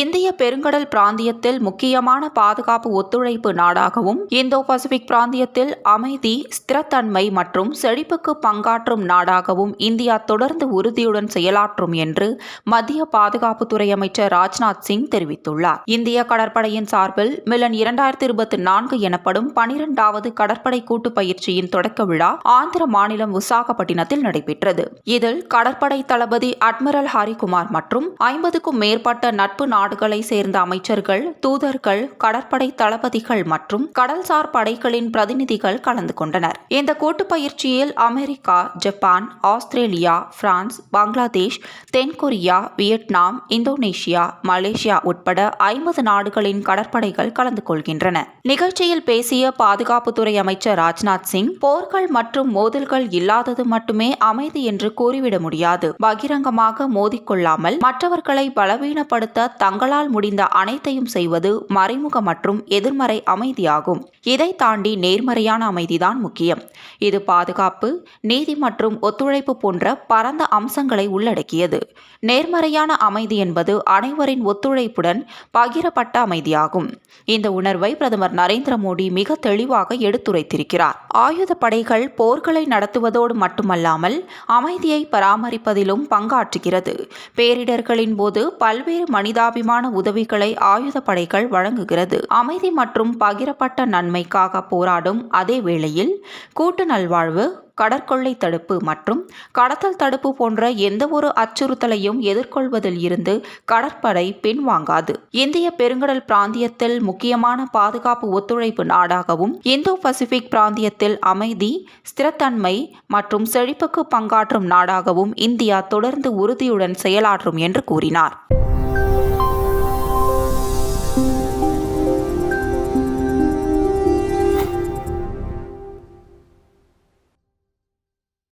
இந்திய பெருங்கடல் பிராந்தியத்தில் முக்கியமான பாதுகாப்பு ஒத்துழைப்பு நாடாகவும் இந்தோ பசிபிக் பிராந்தியத்தில் அமைதி ஸ்திரத்தன்மை மற்றும் செழிப்புக்கு பங்காற்றும் நாடாகவும் இந்தியா தொடர்ந்து உறுதியுடன் செயலாற்றும் என்று மத்திய பாதுகாப்புத்துறை அமைச்சர் ராஜ்நாத் சிங் தெரிவித்துள்ளார். இந்திய கடற்படையின் சார்பில் மிலன் இரண்டாயிரத்தி இருபத்தி நான்கு எனப்படும் பனிரெண்டாவது கடற்படை கூட்டு பயிற்சியின் தொடக்க விழா ஆந்திர மாநிலம் விசாகப்பட்டினத்தில் நடைபெற்றது. இதில் கடற்படை தளபதி அட்மிரல் ஹரிகுமார் மற்றும் ஐம்பதுக்கும் மேற்பட்ட நட்பு நாடுகளை சேர்ந்த அமைச்சர்கள் தூதர்கள் கடற்படை தளபதிகள் மற்றும் கடல்சார் படைகளின் பிரதிநிதிகள் கலந்து கொண்டனர். இந்த கூட்டு பயிற்சியில் America Japan Australia France Bangladesh தென்கொரியா வியட்நாம் இந்தோனேஷியா மலேசியா உட்பட ஐம்பது நாடுகளின் கடற்படைகள் கலந்து கொள்கின்றன. நிகழ்ச்சியில் பேசிய பாதுகாப்புத்துறை அமைச்சர் ராஜ்நாத் சிங் போர்கள் மற்றும் மோதல்கள் இல்லாதது மட்டுமே அமைதி என்று கூறிவிட முடியாது. பகிரங்கமாக மோதிக்கொள்ளாமல் மற்றவர்களை பலவீனப்படுத்த தங்களால் முடிந்த அனைத்தையும் செய்வது மறைமுக மற்றும் எதிர்மறை அமைதியாகும். இதை தாண்டி நேர்மறையான அமைதிதான் முக்கியம். இது பாதுகாப்பு நீதி மற்றும் ஒத்துழைப்பு போன்ற பரந்த அம்சங்களை உள்ளடக்கியது. நேர்மறையான அமைதி என்பது அனைவரின் ஒத்துழைப்புடன் பகிரப்பட்ட அமைதியாகும். இந்த உணர்வை பிரதமர் நரேந்திர மோடி மிக தெளிவாக எடுத்துரைத்திருக்கிறார். ஆயுத படைகள் போர்களை நடத்துவதோடு மட்டுமல்லாமல் அமைதியை பராமரிப்பதிலும் பங்காற்றுகிறது. பேரிடர்களின் போது பல்வேறு மனிதாபிமான உதவிகளை ஆயுத படைகள் வழங்குகிறது. அமைதி மற்றும் பகிரப்பட்ட நன்மைக்காக போராடும் அதே வேளையில் கூட்டு நல்வாழ்வு கடற்கொள்ளை தடுப்பு மற்றும் கடத்தல் தடுப்பு போன்ற எந்தவொரு அச்சுறுத்தலையும் எதிர்கொள்வதில் இருந்து கடற்படை பின்வாங்காது. இந்திய பெருங்கடல் பிராந்தியத்தில் முக்கியமான பாதுகாப்பு ஒத்துழைப்பு நாடாகவும் இந்தோ பசிபிக் பிராந்தியத்தில் அமைதி ஸ்திரத்தன்மை மற்றும் செழிப்புக்கு பங்காற்றும் நாடாகவும் இந்தியா தொடர்ந்து உறுதியுடன் செயலாற்றும் என்று கூறினார்.